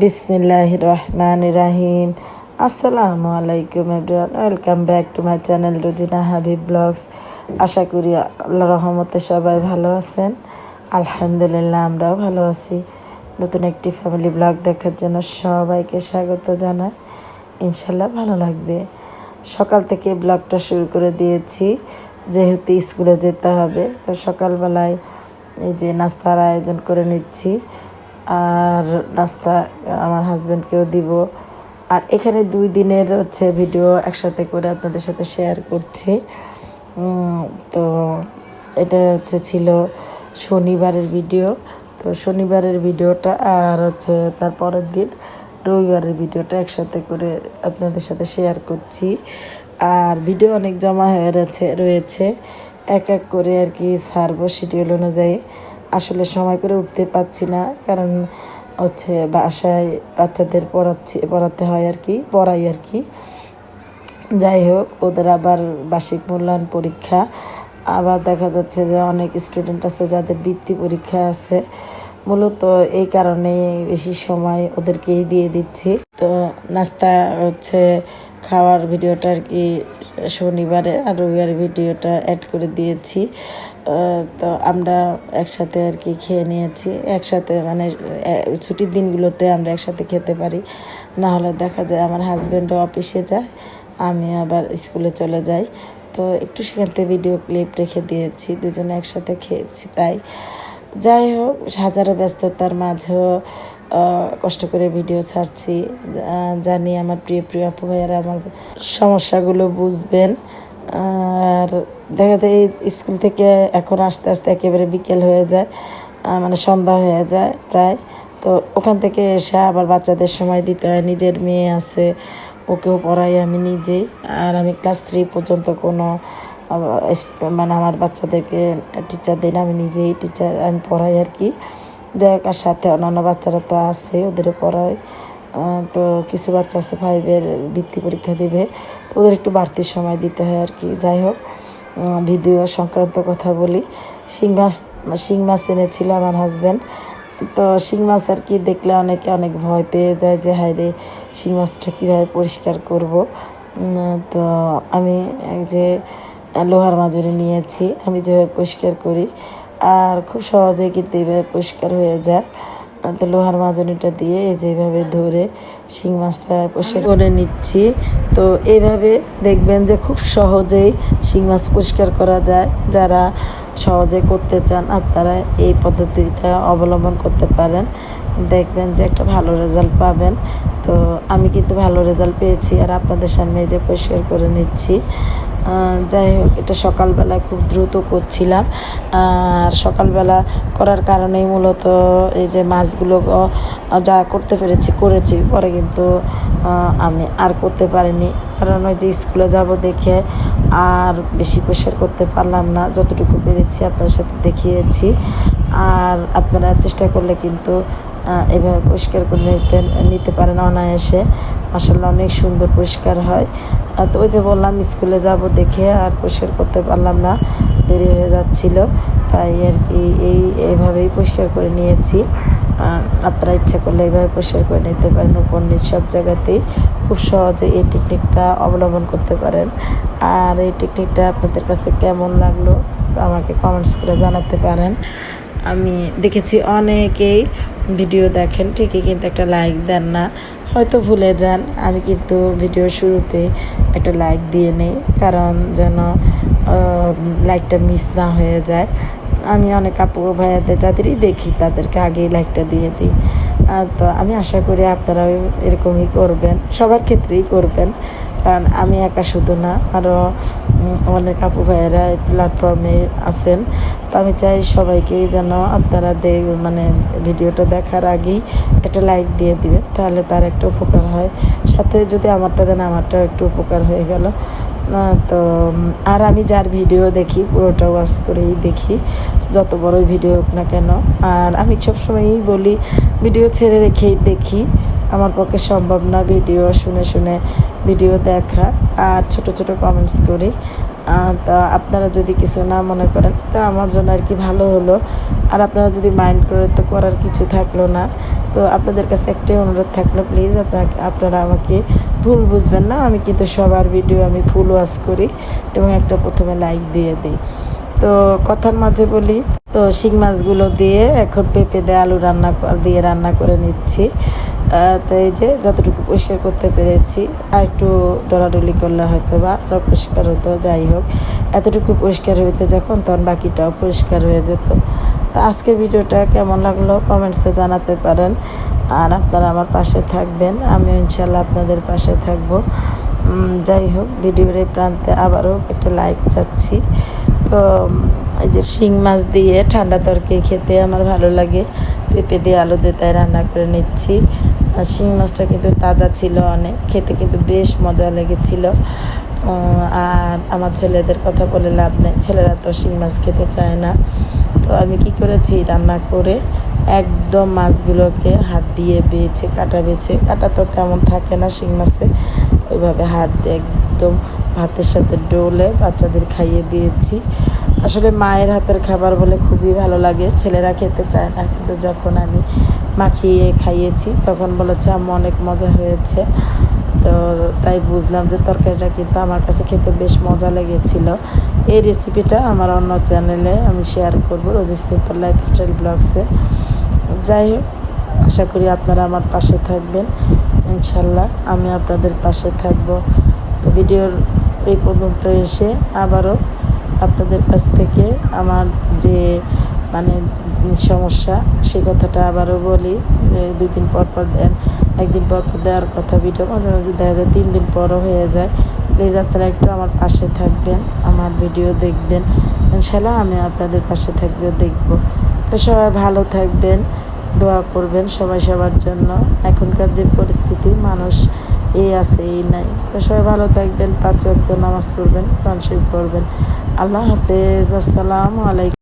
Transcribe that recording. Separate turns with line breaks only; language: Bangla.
বিসমিল্লাহ রহমান রাহিম। আসসালামু আলাইকুম everyone, welcome back to my channel Rojina Habib blogs. আশা করি আল্লাহ রহমতে সবাই ভালো আছেন। আলহামদুলিল্লাহ, আমরাও ভালো আছি। নতুন একটি ফ্যামিলি ব্লগ দেখার জন্য সবাইকে স্বাগত জানাই। ইনশাল্লাহ ভালো লাগবে। সকাল থেকে ব্লগটা শুরু করে দিয়েছি, যেহেতু স্কুলে যেতে হবে, তো সকালবেলায় এই যে নাস্তার আয়োজন করে নিচ্ছি। আর নাস্তা আমার হাজব্যান্ডকেও দিব। আর এখানে দুই দিনের হচ্ছে ভিডিও একসাথে করে আপনাদের সাথে শেয়ার করছি। তো এটা হচ্ছে ছিল শনিবারের ভিডিও তো শনিবারের ভিডিওটা আর হচ্ছে তার পরের দিন রবিবারের ভিডিওটা একসাথে করে আপনাদের সাথে শেয়ার করছি। আর ভিডিও অনেক জমা হয়ে রয়েছে রয়েছে। এক এক করে আর কি সারবো শিডিউল অনুযায়ী। আসলে সময় করে উঠতে পারছি না, কারণ হচ্ছে বাসায় বাচ্চাদের পড়াচ্ছি, পড়াতে হয় আর কি, পড়াই আর কি। যাই হোক, ওদের আবার বার্ষিক মূল্যায়ন পরীক্ষা। আবার দেখা যাচ্ছে যে অনেক স্টুডেন্ট আছে যাদের বৃত্তি পরীক্ষা আছে। মূলত এই কারণে বেশি সময় ওদেরকেই দিয়ে দিচ্ছি। তো নাস্তা হচ্ছে, খাওয়ার ভিডিওটা আর কি শনিবারে আর রবিবার ভিডিওটা অ্যাড করে দিয়েছি। তো আমরা একসাথে আর কি খেয়ে নিয়েছি। একসাথে মানে ছুটির দিনগুলোতে আমরা একসাথে খেতে পারি। না হলে দেখা যায় আমার হাজব্যান্ডও অফিসে যায়, আমি আবার স্কুলে চলে যাই। তো একটু সেখান থেকে ভিডিও ক্লিপ রেখে দিয়েছি, দুজনে একসাথে খেয়েছি তাই। যাই হোক, হাজারো ব্যস্ততার মাঝেও কষ্ট করে ভিডিও ছাড়ছি জানি আমার প্রিয় প্রিয় আপু ভাইয়ারা আমার সমস্যাগুলো বুঝবেন। আর দেখা যায় স্কুল থেকে এখন আস্তে আস্তে একেবারে বিকেল হয়ে যায় মানে সন্ধ্যা হয়ে যায় প্রায়। তো ওখান থেকে এসে আবার বাচ্চাদের সময় দিতে হয়, নিজের মেয়ে আছে, ওকেও পড়াই আমি নিজেই। আর আমি ক্লাস থ্রি পর্যন্ত কোনো মানে আমার বাচ্চাদেরকে টিচার দিই না, আমি নিজেই টিচার আমি পড়াই আর কি। যাই হোক আর সাথে অন্যান্য বাচ্চারা তো আছে ওদেরও পড়ায় তো কিছু বাচ্চা আছে ফাইভের বৃত্তি পরীক্ষা দিবে, তো ওদের একটু বাড়তি সময় দিতে হয় আর কি। যাই হোক ভিডিও সংক্রান্ত কথা বলি। শিং মাছ শিং মাছ এনেছিল আমার হাজব্যান্ড তো শিং মাছ আর কি দেখলে অনেকে অনেক ভয় পেয়ে যায় যে, হায় রে, শিং মাছটা কীভাবে পরিষ্কার করব? তো আমি যে লোহার মাজুরি নিয়েছি, আমি যেভাবে পরিষ্কার করি আর খুব সহজেই কিন্তু এইভাবে পরিষ্কার হয়ে যায়। তো লোহার মাজনিটা দিয়ে যেভাবে ধরে শিং মাছটা পরিষ্কার করে নিচ্ছি। তো এইভাবে দেখবেন যে খুব সহজেই শিং মাছ পরিষ্কার করা যায়। যারা সহজে করতে চান আপনারা এই পদ্ধতিটা অবলম্বন করতে পারেন। দেখবেন যে একটা ভালো রেজাল্ট পাবেন। তো আমি কিন্তু ভালো রেজাল্ট পেয়েছি আর আপনাদের সামনে যে পরিষ্কার করে নিচ্ছি। যাই হোক, এটা সকালবেলা খুব দ্রুত করছিলাম। আর সকালবেলা করার কারণেই মূলত এই যে মাছগুলো যা করতে পেরেছি, করেছি। পরে কিন্তু আমি আর করতে পারিনি। কারণ ওই যে স্কুলে যাব দেখে আর বেশি প্রেশার করতে পারলাম না। যতটুকু পেরেছি আপনার সাথে দেখিয়েছি। আর আপনারা চেষ্টা করলে কিন্তু এভাবে পরিষ্কার করে নিতে নিতে পারেন অনায়াসে। মাসাল্লাহ অনেক সুন্দর পরিষ্কার হয়। তো ওই যে বললাম, স্কুলে যাব দেখে আর পরিষ্কার করতে পারলাম না, দেরি হয়ে যাচ্ছিল। তাই আর কি এই, এইভাবেই পরিষ্কার করে নিয়েছি। আপনারা ইচ্ছা করলে এইভাবে পরিষ্কার করে নিতে পারেন, উপর নিচ সব জায়গাতেই। খুব সহজে এই টেকনিকটা অবলম্বন করতে পারেন। আর এই টেকনিকটা আপনাদের কাছে কেমন লাগল, আমাকে কমেন্টস করে জানাতে পারেন। আমি দেখেছি অনেকেই ভিডিও দেখেন, ঠিকই কিন্তু একটা লাইক দেন না। হয়তো ভুলে যান, আমি কিন্তু ভিডিও শুরুতে একটা লাইক দিয়ে নেই, কারণ যেন লাইকটা মিস না হয়ে যায়। আমি অনেক আপু ভাইয়াদের, যাদেরই দেখি, তাদেরকে আগেই লাইকটা দিয়ে দিই। তো আমি আশা করি আপনারাও এরকমই করবেন, সবার ক্ষেত্রেই করবেন, কারণ আমি একা শুধু না আরও অনেক আপু ভাইয়েরা এই প্ল্যাটফর্মে আছেন। তো আমি চাই সবাইকেই যেন আপনারা দে মানে ভিডিওটা দেখার আগেই একটা লাইক দিয়ে দিবেন, তাহলে তার একটা উপকার হয়। সাথে যদি আমারটা দেন আমারটাও একটু উপকার হয়ে গেল। তো আর আমি যার ভিডিও দেখি, পুরোটা ওয়াচ করেই দেখি, যত বড়ই ভিডিও হোক না কেন। আর আমি সবসময়ই বলি, ভিডিও ছেড়ে রেখেই দেখি। আমার পক্ষে সম্ভব না ভিডিও শুনে শুনে ভিডিও দেখা আর ছোট ছোট কমেন্টস করি। তা আপনারা যদি কিছু না মনে করেন, তা আমার জন্য আর কি ভালো হলো। আর আপনারা যদি মাইন্ড করে তো করার কিছু থাকল না। তো আপনাদের কাছে একটাই অনুরোধ থাকল প্লিজ আপনাকে আপনারা আমাকে ভুল বুঝবেন না। আমি কিন্তু সবার ভিডিও আমি ফুল ওয়াশ করি এবং একটা প্রথমে লাইক দিয়ে দিই। তো কথার মাঝে বলি, তো শিং মাছগুলো দিয়ে এখন পেঁপে দিয়ে আলু রান্না দিয়ে রান্না করে নিচ্ছি। তো এই যে যতটুকু পরিষ্কার করতে পেরেছি, আর একটু ডলাডলি করলে হয়তো বা আরও পরিষ্কার হতো, যাই হোক। এতটুকু পরিষ্কার হয়েছে যখন, তখন বাকিটাও পরিষ্কার হয়ে যেত। তো আজকের ভিডিওটা কেমন লাগল কমেন্টসে জানাতে পারেন। আর আপনারা আমার পাশে থাকবেন আমি ইনশাল্লাহ আপনাদের পাশে থাকব। যাই হোক, ভিডিওর এই প্রান্তে আবারও একটা লাইক চাচ্ছি। তো, এই যে শিং মাছ দিয়ে ঠান্ডা তরকারি খেতে আমার ভালো লাগে। পেঁপে দিয়ে আলু দিয়ে তাই রান্না করে নিচ্ছি। আর শিং মাছটা কিন্তু তাজা ছিল অনেক, খেতে কিন্তু বেশ মজা লেগেছিল। আর আমার ছেলেদের কথা বলে লাভ নেই, ছেলেরা তো শিং মাছ খেতে চায় না। তো আমি কি করেছি, রান্না করে একদম মাছগুলোকে হাত দিয়ে বেছে, কাটা বেছে, কাটা তো তেমন থাকে না শিং মাছে, ওইভাবে হাত দিয়ে একদম ভাতের সাথে ডোলে বাচ্চাদের খাইয়ে দিয়েছি। আসলে মায়ের হাতের খাবার বলে খুবই ভালো লাগে। ছেলেরা খেতে চায় না, কিন্তু যখন আমি মাখিয়ে খাইয়েছি, তখন বলেছে আমার অনেক মজা হয়েছে। তো তাই বুঝলাম যে তরকারিটা কিন্তু আমার কাছে খেতে বেশ মজা লেগেছিল। এই রেসিপিটা আমার অন্য চ্যানেলে আমি শেয়ার করব, রোজি সিম্পল লাইফস্টাইল ব্লগসে যাই হোক, আশা করি আপনারা আমার পাশে থাকবেন। ইনশাল্লাহ আমি আপনাদের পাশে থাকব। তো ভিডিওর এই পর্যন্ত এসে আবারও আপনাদের কাছ থেকে আমার যে মানে সমস্যা, সে কথাটা আবারও বলি। দুই দিন পর পর দেন, একদিন পর পর দেওয়ার কথা ভিডিও, মাঝে মাঝে দেখা যায় তিন দিন পরও হয়ে যায়। প্লিজ আপনারা একটু আমার পাশে থাকবেন, আমার ভিডিও দেখবেন। ইনশাল্লাহ আমি আপনাদের পাশে থাকবে দেখব। তো সবাই ভালো থাকবেন, দোয়া করবেন সবাই সবার জন্য। এখনকার যে পরিস্থিতি, মানুষ এই আছে, এই নাই। তো সবাই ভালো থাকবেন, পাঁচ ওয়াক্ত নামাজ পড়বেন, কোরআন শরীফ পড়বেন। আল্লাহ হাফেজ, আসসালামু আলাইকুম।